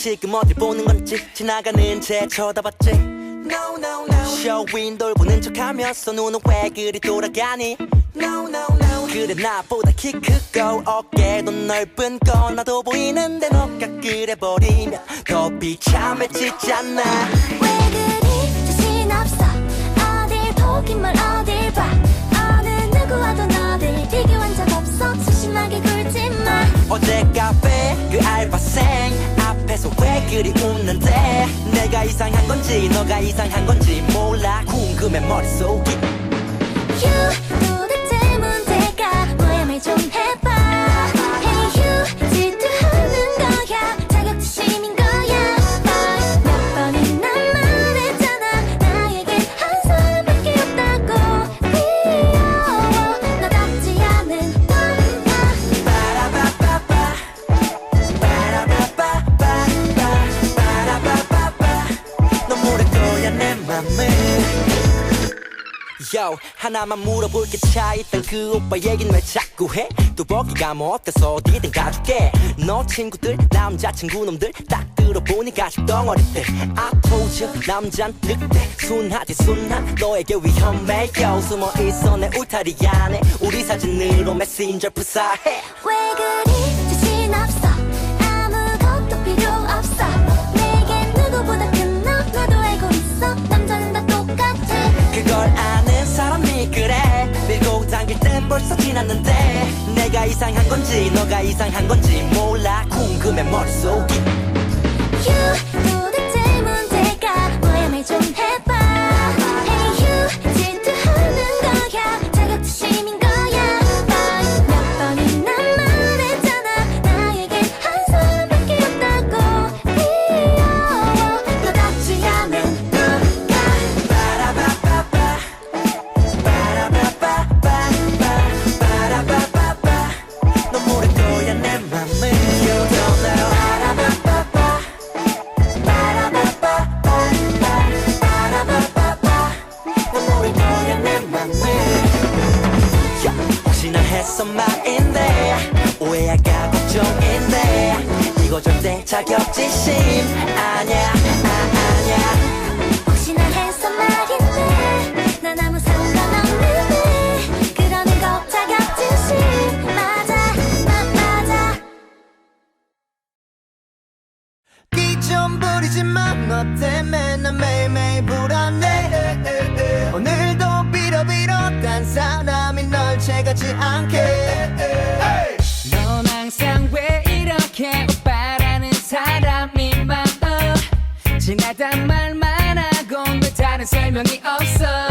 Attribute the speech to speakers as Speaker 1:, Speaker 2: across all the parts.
Speaker 1: 지금 어딜 보는 건지 지나가는 제 쳐다봤지. No no no. 쇼윈 돌보는 척하면서 눈은 왜 그리 돌아가니? No no no. 그래 나보다 키 크고 어깨도 넓은 거 나도 보이는데 너가 그래 버리면 더 비참해지잖아
Speaker 2: 왜 그리 자신 없어? 어딜 보기만 어딜 봐. 어느 누구와도 너를 비교한 적 없어. 소심하게 굴지마.
Speaker 1: 어제 카페 그 알바생 앞에서 왜 그리 웃는데? 내가 이상한 건지 너가 이상한 건지 몰라. 궁금해 머릿속이 하나만 물어볼게 차있던 그 오빠 얘긴 왜 자꾸 해? 뚜벅이가 뭐 어때서 어디든 가줄게. 너 친구들 남자친구 놈들 딱 들어보니 가죽 덩어리들 I told you 남잔 늑대. 순하지 순한 너에게 위험해. yo 숨어 있어. 내 울타리 안에 우리 사진으로 메신저 부사해.
Speaker 2: 왜 그리
Speaker 1: 벌써 지났는데 내가 이상한 건지 너가 이상한 건지 몰라 궁금해 머릿속이
Speaker 2: 휴
Speaker 3: 마너 때문에 난 매일매일 불안해. 오늘도 빌어빌어 딴 사람이 널 채가지 않게.
Speaker 4: 넌 항상 왜 이렇게 오빠라는 사람이 많아? 지나단 말만 하곤 왜 다른 설명이 없어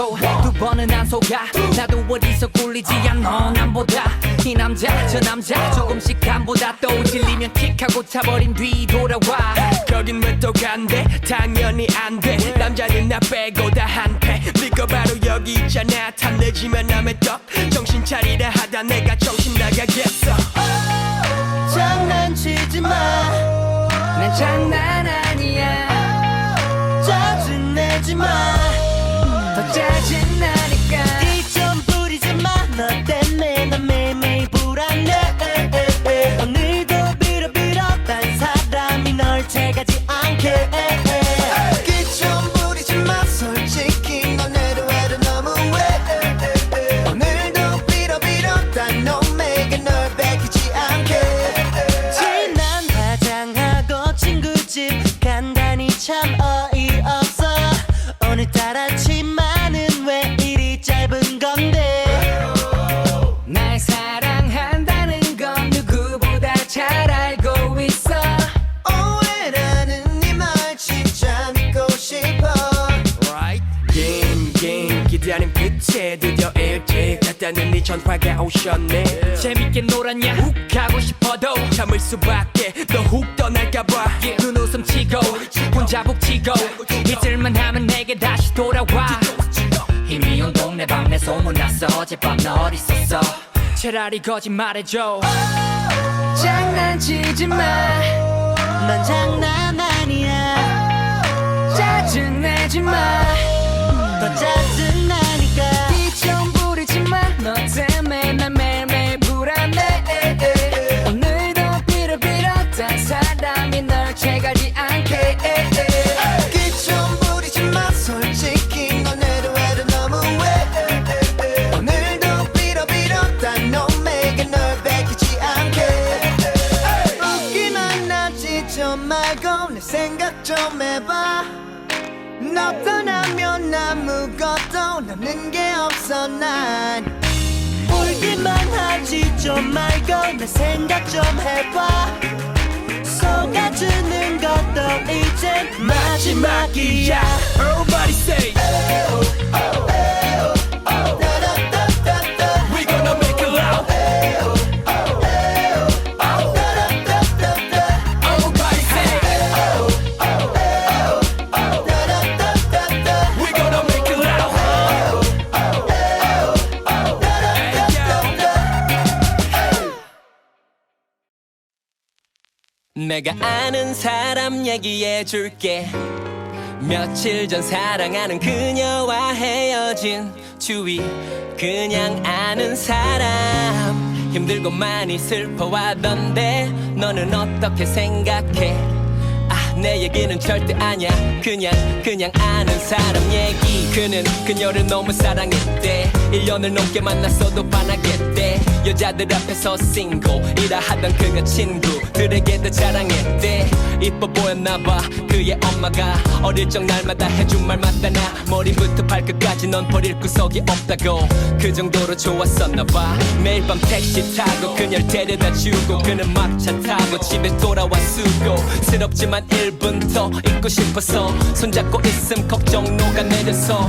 Speaker 4: 속아도 두 번은 안 속아. 나도 어디서 꿀리지 않아 남보다. 이 남자 저 남자 조금씩 간보다 또 질리면 킥하고 차버린 뒤 돌아와.
Speaker 5: 거긴 왜 또 간대? 당연히 안돼. 남자는 나 빼고 다 한패. 네거 바로 여기 있잖아. 탐내지만 남의 떡. 정신 차리라 하다 내가 정신 나가겠어.
Speaker 3: 장난치지 마.
Speaker 4: 난 장난 아니야.
Speaker 3: 짜증내지 마
Speaker 4: 더 짜증나니까.
Speaker 3: 이좀 부리지 마너 때
Speaker 5: 기다림 끝에 드디어 일찍 갔다는 네 전화가 오셨네.
Speaker 4: 재밌게 놀았냐? 훅 가고 싶어도
Speaker 5: 참을 수밖에 너 훅 떠날까봐.
Speaker 4: 눈웃음 치고 혼자 북치고 잊을만 하면 내게 다시 돌아와. 이미 온 동네 방네 소문났어. 어젯밤 너 어디 있었어? 차라리 거짓말해줘. 장난치지 마.
Speaker 3: 난 장난 아니야.
Speaker 4: 짜증 짜증내지 마.
Speaker 6: 더 짜증 아무것도 남는 게 없어 난. 울기만 하지 좀 말고 내 생각 좀 해봐. 속아주는 것도 이제 마지막이야.
Speaker 7: Everybody say We
Speaker 8: 내가 아는 사람 얘기해 줄게. 며칠 전 사랑하는 그녀와 헤어진 주위 그냥 아는 사람. 힘들고 많이 슬퍼하던데 너는 어떻게 생각해? 아 내 얘기는 절대 아냐 그냥 그냥 아는 사람 얘기. 그는 그녀를 너무 사랑했대. 1년을 넘게 만났어도 반하겠대 여자들 앞에서 싱글이라 하던 그가 친구들에게도 자랑했대. 이뻐 보였나봐 그의 엄마가. 어릴 적 날마다 해준 말 맞다나. 머리부터 발끝까지 넌 버릴 구석이 없다고. 그 정도로 좋았었나봐. 매일 밤 택시 타고 그녀를 데려다 주고 그는 막차 타고 집에 돌아와 수고스럽지만 1분 더 있고 싶어서 손잡고 있음 걱정 녹아내려서.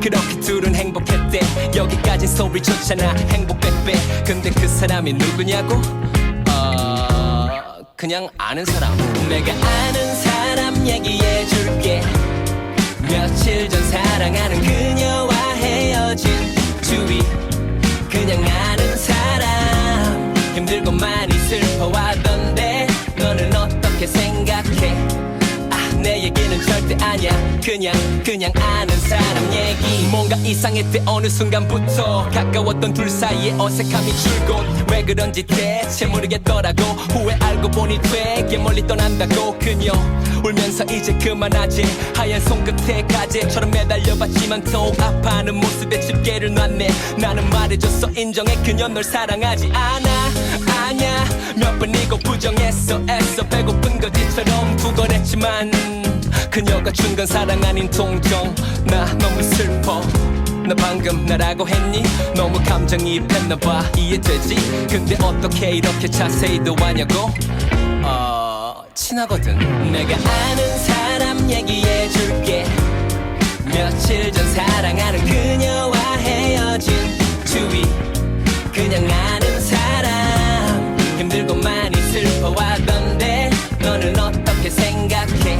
Speaker 8: 그렇게 둘은 행복했대. 여기까지 소리 좋잖아 행복 백배 근데 그 사람이 누구냐고? 어... 그냥 아는 사람. 내가 아는 사람 얘기해 줄게. 며칠 전 사랑하는 그녀와 헤어진 주위. 그냥 아는 사람. 힘들고 많이 슬퍼하던데 너는 어떻게 생각해? 아, 내 얘기는 절대 아냐 그냥 그냥 아는 사람 얘기. 뭔가 이상했대 어느 순간부터. 가까웠던 둘 사이에 어색함이 줄곧 왜 그런지 대체 모르겠더라고. 후에 알고 보니 되게 멀리 떠난다고. 그녀 울면서 이제 그만하지. 하얀 손끝에 가재처럼 매달려봤지만 더욱 아파하는 모습에 집게를 놨네. 나는 말해줬어. 인정해. 그녀 널 사랑하지 않아. 아냐. 몇 번이고 부정했어. 애써. 배고픈 거지처럼 구걸했지만 그녀가 준 건 사랑 아닌 동정. 나 너무 슬퍼. 나 방금 나라고 했니? 너무 감정이입했나봐. 이해되지? 근데 어떻게 이렇게 자세히 도 하냐고? 어... 친하거든. 내가 아는 사람 얘기해 줄게. 며칠 전 사랑하는 그녀와 헤어진 주위. 그냥 아는 사람. 힘들고 많이 슬퍼하던데 너는 어떻게 생각해?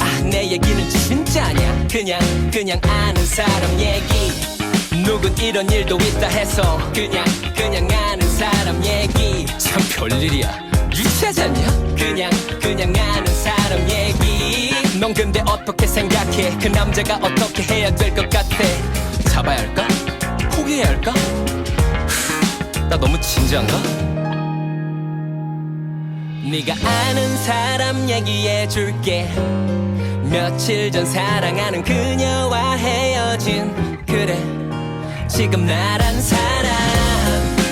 Speaker 8: 아 내 얘기는 진짜냐 그냥 그냥 아는 사람 얘기. 누군 이런 일도 있다 해서 그냥 그냥 아는 사람 얘기. 참 별일이야. 유치하잖냐 그냥 아는 사람 얘기. 넌 근데 어떻게 생각해? 그 남자가 어떻게 해야 될 것 같아? 잡아야 할까? 포기해야 할까? 나 너무 진지한가? 네가 아는 사람 얘기해 줄게. 며칠 전 사랑하는 그녀와 헤어진 그래. 지금 나란 사람.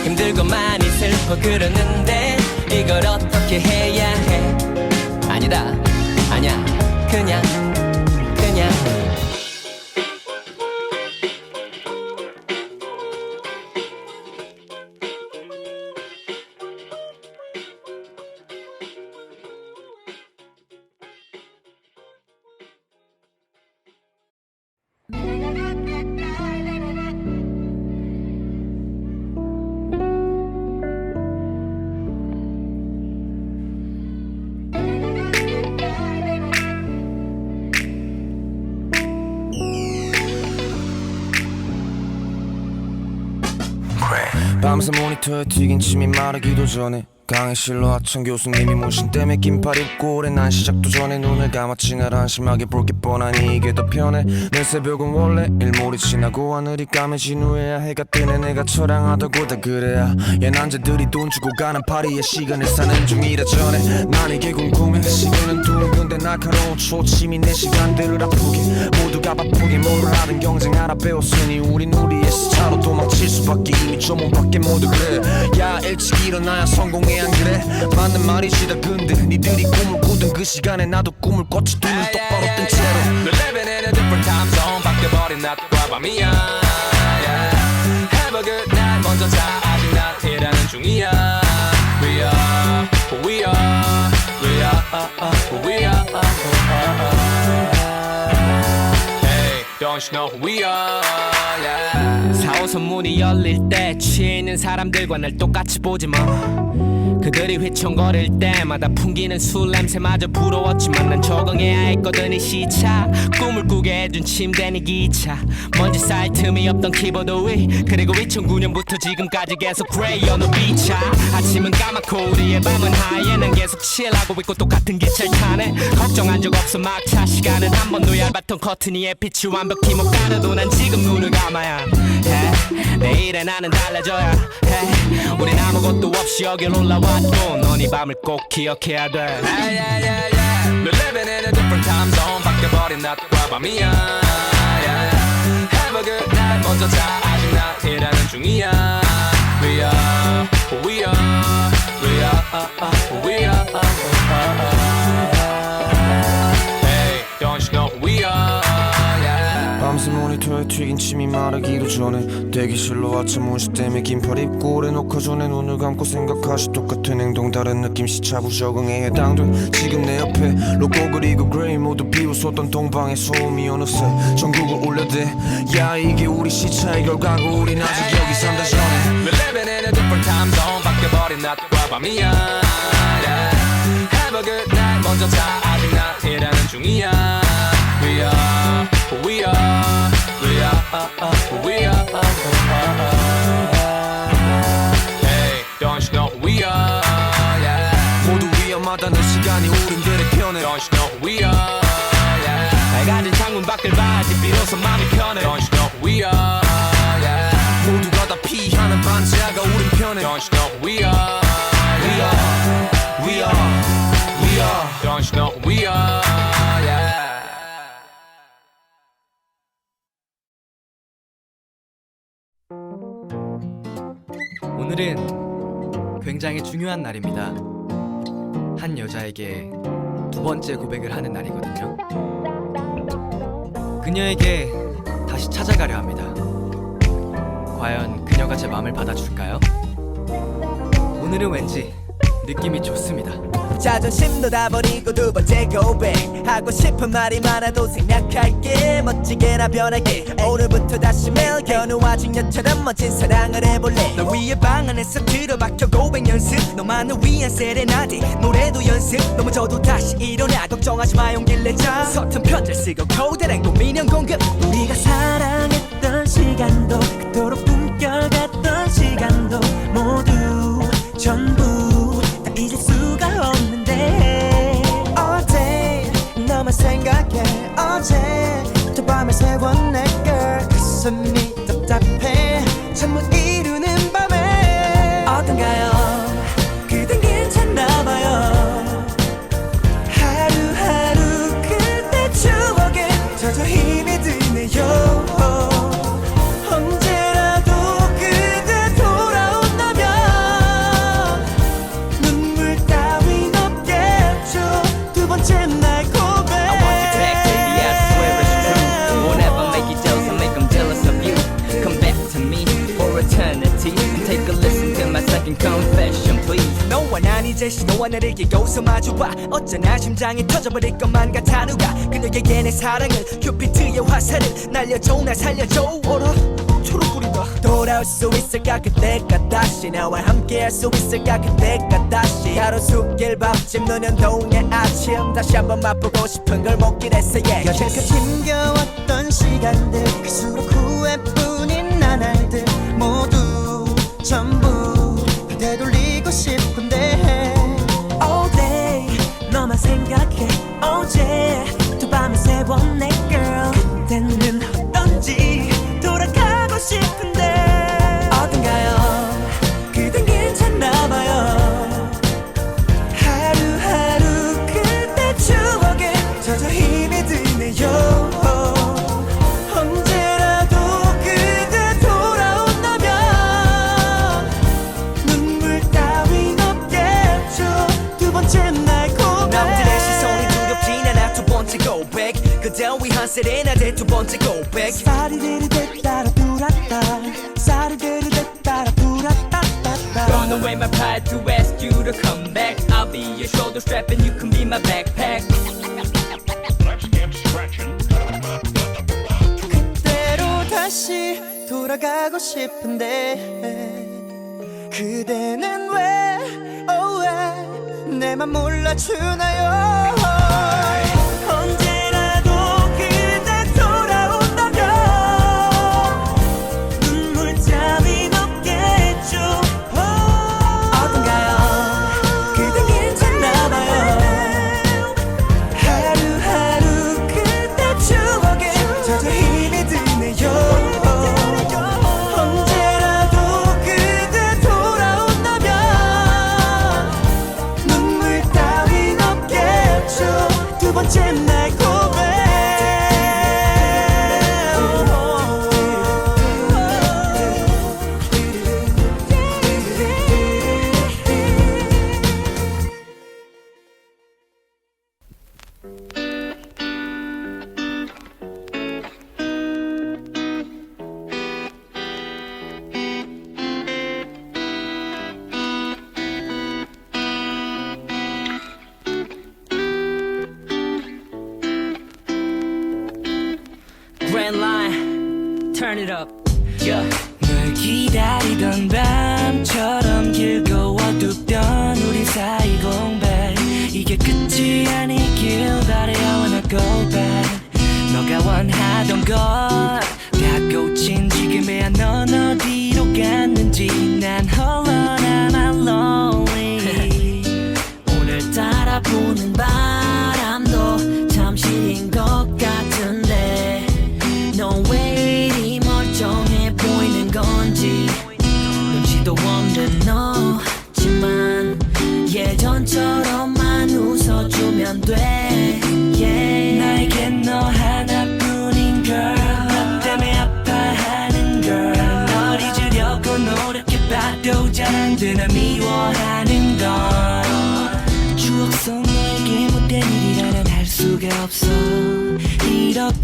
Speaker 8: 힘들고 많이 슬퍼 그러는데 이걸 어떻게 해야 해 아니다 아냐 그냥 그냥
Speaker 9: 밤새 모니터에 튀긴 침이 마르기도 전에 강의실로 하천 교수님이 모신 때문에 긴팔 입고 오래 난 시작도 전에 눈을 감았지 날 안심하게 볼 게 뻔하니 이게 더 편해. 내 새벽은 원래 일몰이 지나고 하늘이 까매진 후에야 해가 뜨네. 내가 처량하다고 다 그래야. 얘 남자들이 돈 주고 가는 파리의 시간을 사는 중이라 전에. 난 이게 궁금해. 시계는 둥근데 날카로운 초침이 내 시간들을 아프게. 모두가 바쁘게 뭘 하든 경쟁 알아배웠으니 우린 우리의 스타로 도망칠 수밖에. 이미 조문 밖에 모두 그래. 야 일찍 일어나야 성공해 안 그래 맞는 말이지 다 근데 니들이 꿈을 꾸던 그 시간에 나도 꿈을 꿨지 두눈 똑바로 뜬 채로
Speaker 7: We're living in a different time zone 바뀌어버린 낮과 밤이야 yeah. Have a good night 먼저 자 아직 난 일하는 중이야 We are we are We are who we are don't know we are yeah. 4호선 문이 열릴 때 취해 있는 사람들과 날 똑같이 보지 마. 그들이 휘청거릴 때마다 풍기는 술 냄새마저 부러웠지만 난 적응해야 했거든 이 시차. 꿈을 꾸게 해준 침대 니 기차. 먼지 쌓일 틈이 없던 키보드 위. 그리고 2009년부터 지금까지 계속 그레이 어느 비차 아침은 까맣고 우리의 밤은 하얘 난 계속 칠하고 있고 똑같은 기차를 타네 걱정한 적 없어 막차 시간은 한 번도 얇았던 커튼 위에 빛이 완벽히 못 가려도 난 지금 눈을 감아야 해 내일의 나는 달라져야 해 우린 아무것도 없이 여길 올라왔고 넌 이 밤을 꼭 기억해야 돼 yeah, yeah, yeah, yeah. We're living in a different time zone 바뀌어버린 낮과 밤이야 yeah. Have a good night 먼저 자 아직 난 일하는 중이야 We are we are We are we are
Speaker 9: 모니터에 튀긴 침이 마르기도 전에 대기실로 아침 온시 때문에 긴팔 입고 오래 녹화 전에 눈을 감고 생각하시 똑같은 행동 다른 느낌 시차부 적응에 해당돼 지금 내 옆에 로고 그리고 그레이 모두 비웃었던 동방의 소음이 어느새 전국을 울려대. 야 이게 우리 시차의 결과고 우린 아직 여기 산다 전에.
Speaker 7: We're living different time zone 바뀌어버린 낮과 밤이야 yeah. Have a good night 먼저 자 아직 난 일하는 중이야. We are we are We are who we are Hey don't you know who we are yeah.
Speaker 9: 모두 위험하다는 시간이 우린들의 편에
Speaker 7: Don't you know who we are yeah. 밝아진 창문 밖을 봐야지 비로소 마음이 편해 Don't you know who we are yeah.
Speaker 9: 모두가 다 피하는 반지하가 우린 편에
Speaker 7: Don't you know who we are
Speaker 9: We are, we are, we are
Speaker 7: Don't you know
Speaker 10: 오늘은 굉장히 중요한 날입니다. 한 여자에게 두 번째 고백을 하는 날이거든요. 그녀에게 다시 찾아가려 합니다. 과연 그녀가 제 마음을 받아줄까요? 오늘은 왠지 느낌이 좋습니다.
Speaker 6: 자존심도 다 버리고 두 번째 고백. 하고 싶은 말이 많아도 생략할게. 멋지게나 변할게. 오늘부터 다시 매일 견우와진 여처럼 멋진 사랑을 해볼래. 널 위해 방 안에서 들어박혀 고백 연습. 너만을 위한 세레나데 노래도 연습. 넘어져도 다시 일어나. 걱정하지 마 용기를 내자. 서툰 편지를 쓰고 코드랑 고민형 공급. 우리가 사랑했던 시간도 그토록 꿈결같던 시간도 모두 전부 다 잊을 수 내
Speaker 11: confession, please.
Speaker 6: 너와 난 이제 신호와 나를 여기서 마주봐. 어쩌나 심장이 터져버릴 것만 같아. 누가 그녀에게 내 사랑을 큐피트의 화살을 날려줘. 날 살려줘. 어라? 초록불이다. 돌아올 수 있을까? 그때가 다시 나와 함께 할 수 있을까? 그때가 다시 가로수길 밥집 노년동의 아침. 다시 한번 맛보고 싶은 걸 먹긴 했어. Yeah. 여태껏 힘겨웠던 시간들 갈수록 후회뿐인 나날들 모두 전부
Speaker 12: one name. 세레나데 두 번째 고백
Speaker 13: 사리데르데 따라 뚜라따 사리데르데 따라 뚜라따따따
Speaker 11: Gone away my pride to ask you to come back. I'll be your shoulder strap and you can be my backpack.
Speaker 13: 그때로 다시 돌아가고 싶은데 그대는 왜, oh 왜 내맘 몰라주나요
Speaker 11: Grand line, turn it up. Yeah.
Speaker 13: 널 기다리던 밤처럼 길고 어둡던 우리 사이 공백 이게 끝이 아니길 바래 I wanna go back 너가 원하던 것 다고친 지금의 넌 어디로 갔는지 난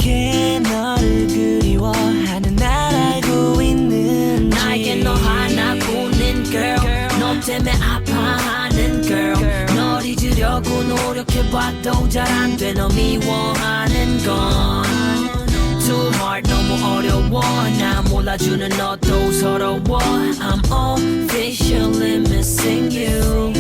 Speaker 13: 이렇게 너를 그리워하는 날 알고 있는지.
Speaker 11: 나에겐 너 하나뿐인 girl. 너 때문에 아파하는 girl. 널 잊으려고 노력해봐도 잘 안 돼. 너 미워하는 건 어려워 나 몰라주는 너도 서러워. I'm officially missing you.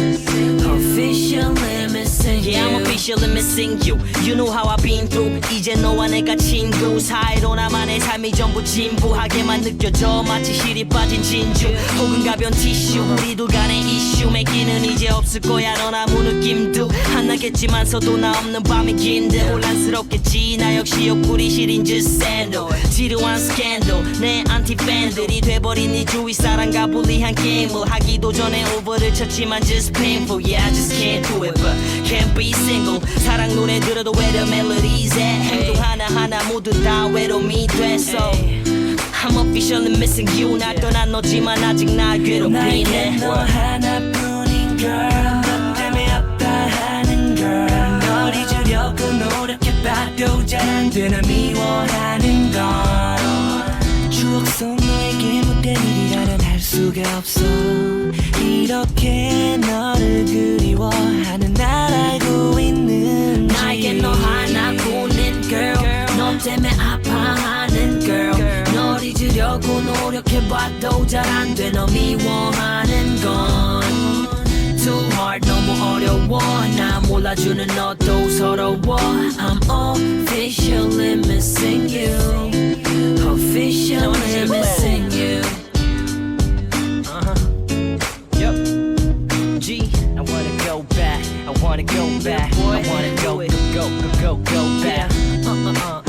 Speaker 11: Officially missing you
Speaker 12: Yeah, I'm officially missing you. You know how I've been through. 이제 너와 내가 친구. 사이로 나만의 삶이 전부 진부하게만 느껴져. 마치 실이 빠진 진주 혹은 가벼운 티슈. 우리 둘 간의 이슈. 맺기는 이제 없을 거야. 넌 아무 느낌도 안 나겠지만서도 나 없는 밤이 긴데 혼란스럽겠지. 나 역시 옆구리 시린 just 샌들 지루한 스캔들. 내 안티 팬들이 돼버린 이 주위 사람과 불리한 게임을 하기도 전에 오버를 쳤지만 just painful. Yeah I just can't do it but can't be single. 사랑 노래 들어도 where the melodies at 행동 하나하나 모두 다 외로움이 됐어. I'm officially missing you. 날 떠난 너지만 아직 날 괴롭히네.
Speaker 13: 너 하나뿐인 girl. 잊으려고 노력해봐도 잘 안 되나 미워하는 건 수가 없어. 이렇게 너를 그리워하는 날 알고 있는지.
Speaker 11: 나에겐 너 하나뿐인 girl. 너 때문에 아파하는 girl. 널 잊으려고 노력해봐도 잘 안 돼. 너 미워하는 건 Too hard. 너무 어려워. 나 몰라주는 너도 서러워. I'm officially missing you. Officially missing you
Speaker 12: wanna go back. I wanna go, go, go, go, go back. Uh, uh, uh.